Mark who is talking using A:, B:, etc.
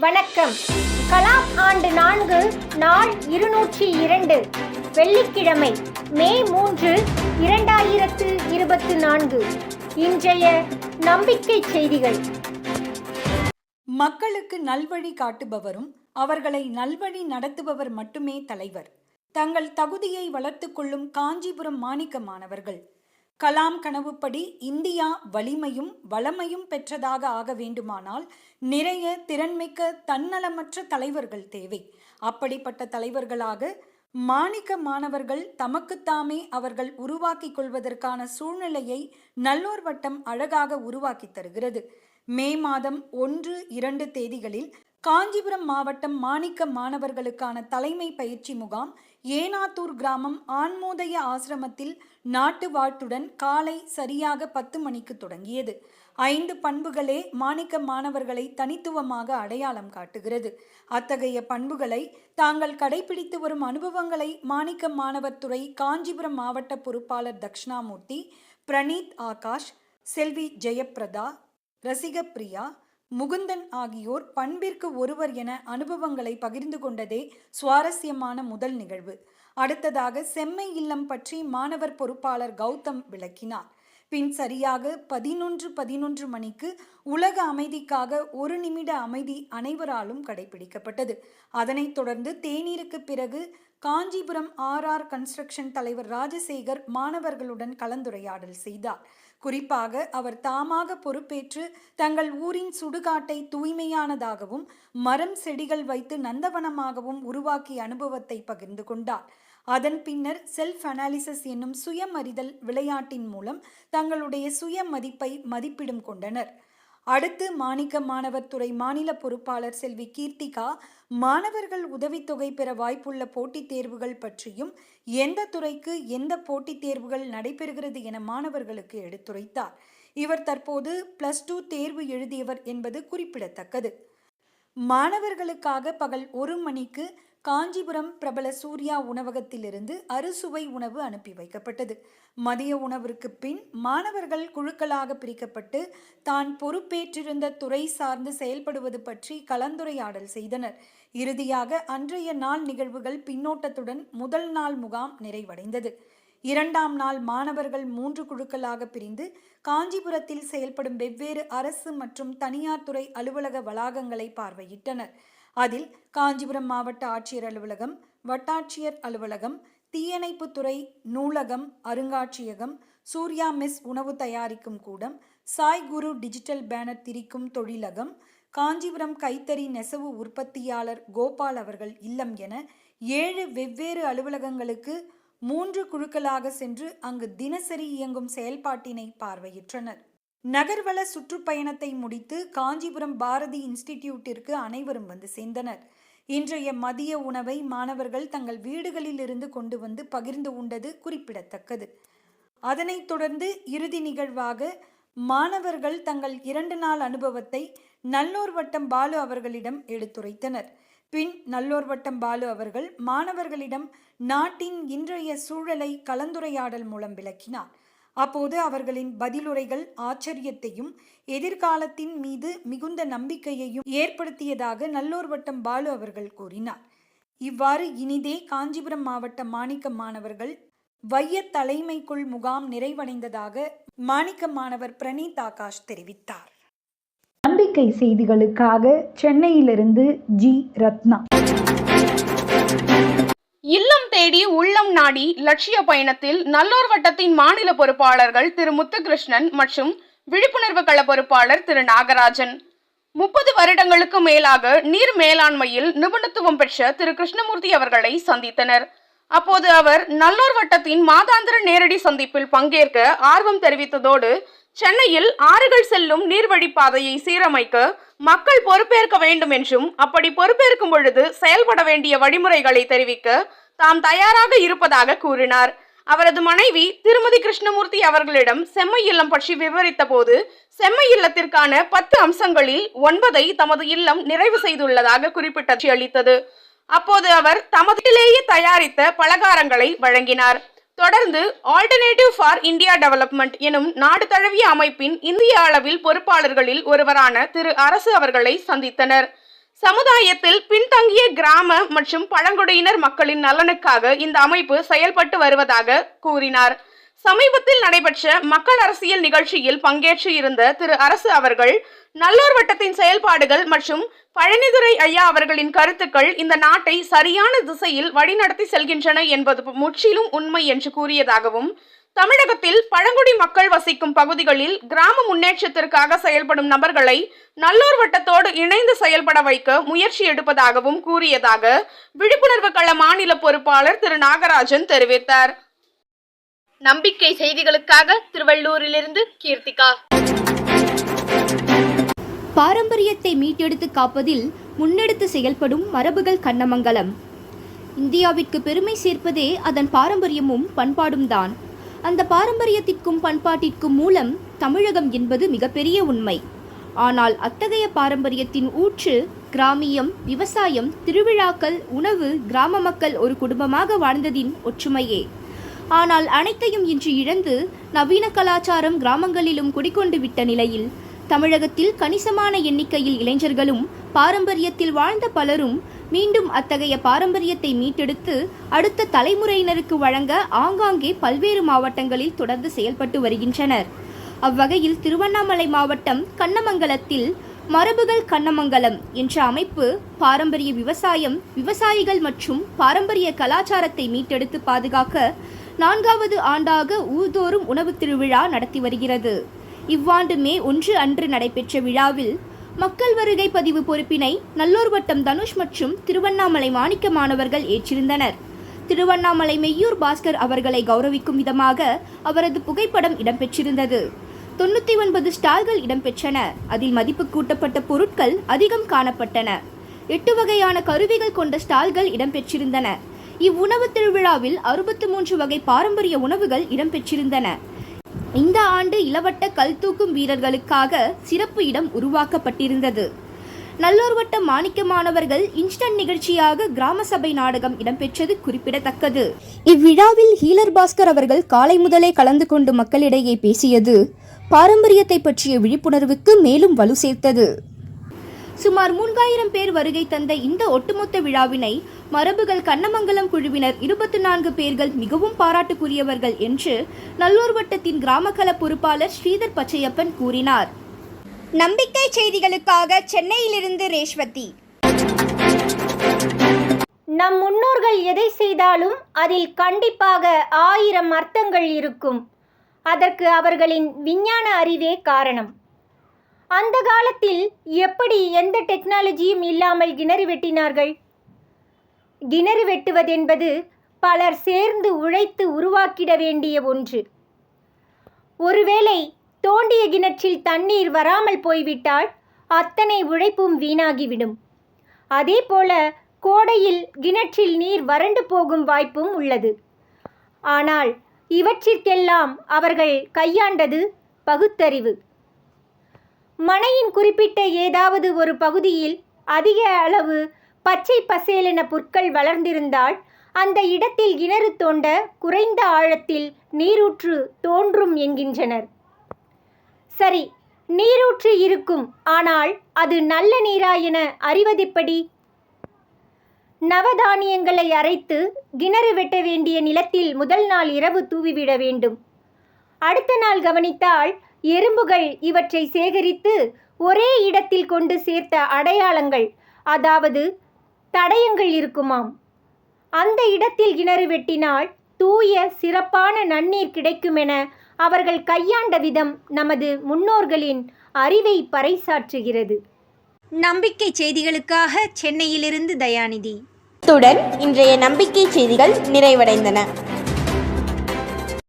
A: வணக்கம். கலாம் ஆண்டு நான்கு நாள் இருநூற்றி இரண்டு. வெள்ளிக்கிழமை மே மூன்று இரண்டாயிரத்து இருபத்து நான்கு. இன்றைய நம்பிக்கை செய்திகள்.
B: மக்களுக்கு நல்வழி காட்டுபவரும் அவர்களை நல்வழி நடத்துபவர் மட்டுமே தலைவர். தங்கள் தகுதியை வளர்த்துக் கொள்ளும் காஞ்சிபுரம் மாணிக்க மாணவர்கள் கலாம் கனவுப்படி இந்தியா வலிமையும் வளமையும் பெற்றதாக ஆக வேண்டுமானால் நிறைய திறன்மிக்க தன்னலமற்ற தலைவர்கள் தேவை. அப்படிப்பட்ட தலைவர்களாக மாணிக்க மாணவர்கள் தமக்குத்தாமே அவர்கள் உருவாக்கிக் கொள்வதற்கான சூழ்நிலையை நல்லோர் வட்டம் அழகாக உருவாக்கி தருகிறது. மே மாதம் ஒன்று இரண்டு தேதிகளில் காஞ்சிபுரம் மாவட்டம் மாணிக்க மாணவர்களுக்கான தலைமை பயிற்சி முகாம் ஏனாத்தூர் கிராமம் ஆன்மோதய ஆசிரமத்தில் நாட்டு வாழ்த்துடன் காலை சரியாக பத்து மணிக்கு தொடங்கியது. ஐந்து பண்புகளே மாணிக்க மாணவர்களை தனித்துவமாக அடையாளம் காட்டுகிறது. அத்தகைய பண்புகளை தாங்கள் கடைபிடித்து வரும் அனுபவங்களை மாணிக்க மாணவர் துறை காஞ்சிபுரம் மாவட்ட பொறுப்பாளர் தக்ஷணாமூர்த்தி பிரணீத் ஆகாஷ் செல்வி ஜெயப்பிரதா ரசிகப்பிரியா முகுந்தன் ஆகியோர் பண்பிற்கு ஒருவர் என அனுபவங்களை பகிர்ந்து கொண்டதே சுவாரஸ்யமான முதல் நிகழ்வு. அடுத்ததாக செம்மை இல்லம் பற்றி மாணவர் பொறுப்பாளர் கௌதம் விளக்கினார். பின் சரியாக பதினொன்று பதினொன்று மணிக்கு உலக அமைதிக்காக ஒரு நிமிட அமைதி அனைவராலும் கடைபிடிக்கப்பட்டது. அதனைத் தொடர்ந்து தேநீருக்கு பிறகு காஞ்சிபுரம் ஆர்ஆர் கன்ஸ்ட்ரக்ஷன் தலைவர் ராஜசேகர் மாணவர்களுடன் கலந்துரையாடல் செய்தார். குறிப்பாக அவர் தாமாக பொறுப்பேற்று தங்கள் ஊரின் சுடுகாட்டை தூய்மையானதாகவும் மரம் செடிகள் வைத்து நந்தவனமாகவும் உருவாக்கிய அனுபவத்தை பகிர்ந்து கொண்டார். அதன் பின்னர் செல்ஃப் அனாலிசிஸ் என்னும் சுயமறிதல் விளையாட்டின் மூலம் தங்களுடைய சுய மதிப்பை மதிப்பிடும் கொண்டனர். அடுத்து மாணிக்க மாணவர் துறை மாநில பொறுப்பாளர் செல்வி கீர்த்திகா மாணவர்கள் உதவித்தொகை பெற வாய்ப்புள்ள போட்டித் தேர்வுகள் பற்றியும் எந்த துறைக்கு எந்த போட்டித் தேர்வுகள் நடைபெறுகிறது என மாணவர்களுக்கு எடுத்துரைத்தார். இவர் தற்போது பிளஸ் டூ தேர்வு எழுதியவர் என்பது குறிப்பிடத்தக்கது. மாணவர்களுக்காக பகல் ஒரு மணிக்கு காஞ்சிபுரம் பிரபல சூர்யா உணவகத்திலிருந்து அறுசுவை உணவு அனுப்பி வைக்கப்பட்டது. மதிய உணவிற்கு பின் மாணவர்கள் குழுக்களாக பிரிக்கப்பட்டு தான் பொறுப்பேற்றிருந்த துறை சார்ந்து செயல்படுவது பற்றி கலந்துரையாடல் செய்தனர். இறுதியாக அன்றைய நாள் நிகழ்வுகள் பின்னோட்டத்துடன் முதல் நாள் முகாம் நிறைவடைந்தது. இரண்டாம் நாள் மாணவர்கள் மூன்று குழுக்களாக பிரிந்து காஞ்சிபுரத்தில் செயல்படும் வெவ்வேறு அரசு மற்றும் தனியார் துறை அலுவலக வளாகங்களை பார்வையிட்டனர். அதில் காஞ்சிபுரம் மாவட்ட ஆட்சியர் அலுவலகம் வட்டாட்சியர் அலுவலகம் தீயணைப்புத்துறை நூலகம் அருங்காட்சியகம் சூர்யா மெஸ் உணவு தயாரிக்கும் கூடம் சாய் குரு டிஜிட்டல் பேனர் திரிக்கும் தொழிலகம் காஞ்சிபுரம் கைத்தறி நெசவு உற்பத்தியாளர் கோபால் அவர்கள் இல்லம் என ஏழு வெவ்வேறு அலுவலகங்களுக்கு மூன்று குழுக்களாக சென்று அங்கு தினசரி இயங்கும் செயல்பாட்டினை பார்வையிட்டனர். நகர்வள சுற்றுப்பயணத்தை முடித்து காஞ்சிபுரம் பாரதி இன்ஸ்டிடியூட்டிற்கு அனைவரும் வந்து சேர்ந்தனர். இன்றைய மதிய உணவை மாணவர்கள் தங்கள் வீடுகளில் இருந்து கொண்டு வந்து பகிர்ந்து உண்டது குறிப்பிடத்தக்கது. அதனைத் தொடர்ந்து இறுதி நிகழ்வாக மாணவர்கள் தங்கள் இரண்டு நாள் அனுபவத்தை நல்லோர் வட்டம் பாலு அவர்களிடம் எடுத்துரைத்தனர். பின் நல்லோர் வட்டம் பாலு அவர்கள் மாணவர்களிடம் நாட்டின் இன்றைய சூழலை கலந்துரையாடல் மூலம் விளக்கினார். அப்போது அவர்களின் பதிலுரைகள் ஆச்சரியத்தையும் எதிர்காலத்தின் மீது மிகுந்த நம்பிக்கையையும் ஏற்படுத்தியதாக நல்லூர் வட்டம் பாலு அவர்கள் கூறினார். இவ்வாறு இனிதே காஞ்சிபுரம் மாவட்ட மாணிக்க மாணவர்கள் வைய தலைமைக்குள் முகாம் நிறைவடைந்ததாக மாணிக்க மாணவர் பிரணீத் ஆகாஷ் தெரிவித்தார்.
C: நம்பிக்கை செய்திகளுக்காக சென்னையிலிருந்து ஜி ரத்னா.
D: இல்லம் தேடி உள்ளம் நாடி லட்சிய பயணத்தில் நல்லோர் வட்டத்தின் மாநில பொறுப்பாளர்கள் திரு முத்துகிருஷ்ணன் மற்றும் விழிப்புணர்வு கள பொறுப்பாளர் திரு நாகராஜன். முப்பது வருடங்களுக்கு மேலாக நீர் மேலாண்மையில் நிபுணத்துவம் பெற்ற திரு கிருஷ்ணமூர்த்தி அவர்களை சந்தித்தனர். அப்போது அவர் நல்லோர் வட்டத்தின் மாதாந்திர நேரடி சந்திப்பில் பங்கேற்க ஆர்வம் தெரிவித்ததோடு சென்னையில் ஆறுகள் செல்லும் நீர்வழிப்பாதையை சீரமைக்க மக்கள் பொறுப்பேற்க வேண்டும் என்றும் அப்படி பொறுப்பேற்கும் பொழுது செயல்பட வேண்டிய வழிமுறைகளை தெரிவிக்க தாம் தயாராக இருப்பதாக கூறினார். அவரது மனைவி திருமதி கிருஷ்ணமூர்த்தி அவர்களிடம் செம்மை இல்லம் பற்றி விவரித்த போது செம்மை இல்லத்திற்கான பத்து அம்சங்களில் ஒன்பதை தமது இல்லம் நிறைவு செய்துள்ளதாக குறிப்பிட்டு அளித்தது. அப்போது அவர் தமதிலேயே தயாரித்த பலகாரங்களை வழங்கினார். தொடர்ந்து ஆல்டர்னேட்டிவ் ஃபார் இந்தியா டெவலப்மெண்ட் எனும் நாடு தழுவிய அமைப்பின் இந்திய அளவில் பொறுப்பாளர்களில் ஒருவரான திரு அரசு அவர்களை சந்தித்தனர். சமுதாயத்தில் பின்தங்கிய கிராம மற்றும் பழங்குடியினர் மக்களின் நலனுக்காக இந்த அமைப்பு செயல்பட்டு வருவதாக கூறினார். சமீபத்தில் நடைபெற்ற மக்கள் அரசியல் நிகழ்ச்சியில் பங்கேற்று இருந்த திரு அரசு அவர்கள் நல்லூர் வட்டத்தின் செயல்பாடுகள் மற்றும் பழனிதுரை ஐயா அவர்களின் கருத்துக்கள் இந்த நாட்டை சரியான திசையில் வழிநடத்தி செல்கின்றன என்பது முற்றிலும் உண்மை என்று கூறியதாகவும் தமிழகத்தில் பழங்குடி மக்கள் வசிக்கும் பகுதிகளில் கிராம முன்னேற்றத்திற்காக செயல்படும் நபர்களை நல்லூர் வட்டத்தோடு இணைந்து செயல்பட வைக்க முயற்சி எடுப்பதாகவும் கூறியதாக விழிப்புணர்வு கள மாநில பொறுப்பாளர் திரு நாகராஜன் தெரிவித்தார். நம்பிக்கை செய்திகளுக்காக திருவள்ளூரிலிருந்து கீர்த்திகா.
E: பாரம்பரியத்தை மீட்டெடுத்து காப்பதில் முன்னெடுத்து செயல்படும் மரபுகள் கண்ணமங்கலம். இந்தியாவிற்கு பெருமை சேர்ப்பதே அதன் பாரம்பரியமும் பண்பாடும் தான். அந்த பாரம்பரியத்திற்கும் பண்பாட்டிற்கும் மூலம் தமிழகம் என்பது மிகப்பெரிய உண்மை. ஆனால் அத்தகைய பாரம்பரியத்தின் ஊற்று கிராமியம் விவசாயம் திருவிழாக்கள் உணவு கிராம மக்கள் ஒரு குடும்பமாக வாழ்ந்ததின் ஒற்றுமையே. ஆனால் அனைத்தையும் இன்று இழந்து நவீன கலாச்சாரம் கிராமங்களிலும் குடிக்கொண்டு விட்ட நிலையில் தமிழகத்தில் கணிசமான எண்ணிக்கையில் இளைஞர்களும் பாரம்பரியத்தில் வாழ்ந்த பலரும் மீண்டும் அத்தகைய பாரம்பரியத்தை மீட்டெடுத்து அடுத்த தலைமுறையினருக்கு வழங்க ஆங்காங்கே பல்வேறு மாவட்டங்களில் தொடர்ந்து செயல்பட்டு வருகின்றனர். அவ்வகையில் திருவண்ணாமலை மாவட்டம் கண்ணமங்கலத்தில் மரபுகள் கண்ணமங்கலம் என்ற அமைப்பு பாரம்பரிய விவசாயம் விவசாயிகள் மற்றும் பாரம்பரிய கலாச்சாரத்தை மீட்டெடுத்து பாதுகாக்க நான்காவது ஆண்டாக ஊர்தோறும் உணவு திருவிழா நடத்தி வருகிறது. இவ்வாண்டு மே ஒன்று அன்று நடைபெற்ற விழாவில் மக்கள் வருகை பதிவு பொறுப்பினை நல்லூர் வட்டம் தனுஷ் மற்றும் திருவண்ணாமலை மாணிக்க மாணவர்கள் ஏற்றிருந்தனர். திருவண்ணாமலை மெய்யூர் பாஸ்கர் அவர்களை கௌரவிக்கும் விதமாக அவரது புகைப்படம் இடம்பெற்றிருந்தது. தொண்ணூற்றி ஒன்பது ஸ்டால்கள் இடம்பெற்றன. அதில் மதிப்பு கூட்டப்பட்ட பொருட்கள் அதிகம் காணப்பட்டன. எட்டு வகையான கருவிகள் கொண்ட ஸ்டால்கள் இடம்பெற்றிருந்தன. இவ்வுணவு திருவிழாவில் அறுபத்து மூன்று வகை பாரம்பரிய உணவுகள் இடம்பெற்றிருந்தன. இந்த ஆண்டு இளவட்ட கல் தூக்கும் வீரர்களுக்காக சிறப்பு இடம் உருவாக்கப்பட்டிருந்தது. நல்லூர் வட்ட மாணிக்க மாணவர்கள் இன்ஸ்டன்ட் நிகழ்ச்சியாக கிராம சபை நாடகம் இடம்பெற்றது குறிப்பிடத்தக்கது. இவ்விழாவில் ஹீலர் பாஸ்கர் அவர்கள் காலை முதலே கலந்து கொண்டு மக்களிடையே பேசியது பாரம்பரியத்தை பற்றிய விழிப்புணர்வுக்கு மேலும் வலு சேர்த்தது. சுமார் மூன்றாயிரம் பேர் வருகை தந்த இந்த ஒட்டுமொத்த விழாவினை மரபுகள் கண்ணமங்கலம் குழுவினர் இருபத்தி நான்கு பேர்கள் மிகவும் பாராட்டுக்குரியவர்கள் என்று நல்லூர் வட்டத்தின் கிராமக்கல பொறுப்பாளர் ஸ்ரீதர் பச்சையப்பன் கூறினார். நம்பிக்கை செய்திகளுக்காக சென்னையிலிருந்து ரேஷ்வதி.
A: நம் முன்னோர்கள் எதை செய்தாலும் அதில் கண்டிப்பாக ஆயிரம் அர்த்தங்கள் இருக்கும். அதற்கு அவர்களின் விஞ்ஞான அறிவே காரணம். அந்த காலத்தில் எப்படி எந்த டெக்னாலஜியும் இல்லாமல் கிணறு வெட்டினார்கள்? கிணறு வெட்டுவதென்பது பலர் சேர்ந்து உழைத்து உருவாக்கிட வேண்டிய ஒன்று. ஒருவேளை தோண்டிய கிணற்றில் தண்ணீர் வராமல் போய்விட்டால் அத்தனை உழைப்பும் வீணாகிவிடும். அதேபோல கோடையில் கிணற்றில் நீர் வறண்டு போகும் வாய்ப்பும் உள்ளது. ஆனால் இவற்றிற்கெல்லாம் அவர்கள் கையாண்டது பகுத்தறிவு. மனையின் குறிப்பிட்ட ஏதாவது ஒரு பகுதியில் அதிக அளவு பச்சை பசேலென புற்கள் வளர்ந்திருந்தால் அந்த இடத்தில் கிணறு தோண்ட குறைந்த ஆழத்தில் நீரூற்று தோன்றும் என்கின்றனர். சரி நீரூற்று இருக்கும். ஆனால் அது நல்ல நீரா என அறிவதெப்படி? நவதானியங்களை அரைத்து கிணறு வெட்ட வேண்டிய நிலத்தில் முதல் நாள் இரவு தூவிவிட வேண்டும். அடுத்த நாள் கவனித்தால் எறும்புகள் இவற்றை சேகரித்து ஒரே இடத்தில் கொண்டு சேர்த்த அடையாளங்கள் அதாவது தடயங்கள் இருக்குமாம். அந்த இடத்தில் கிணறு வெட்டினால் தூய சிறப்பான நன்னீர் கிடைக்குமென அவர்கள் கையாண்ட விதம் நமது முன்னோர்களின் அறிவை பறைசாற்றுகிறது.
E: நம்பிக்கை செய்திகளுக்காக சென்னையிலிருந்து தயாநிதி.
F: இத்துடன் இன்றைய நம்பிக்கை செய்திகள் நிறைவடைந்தன.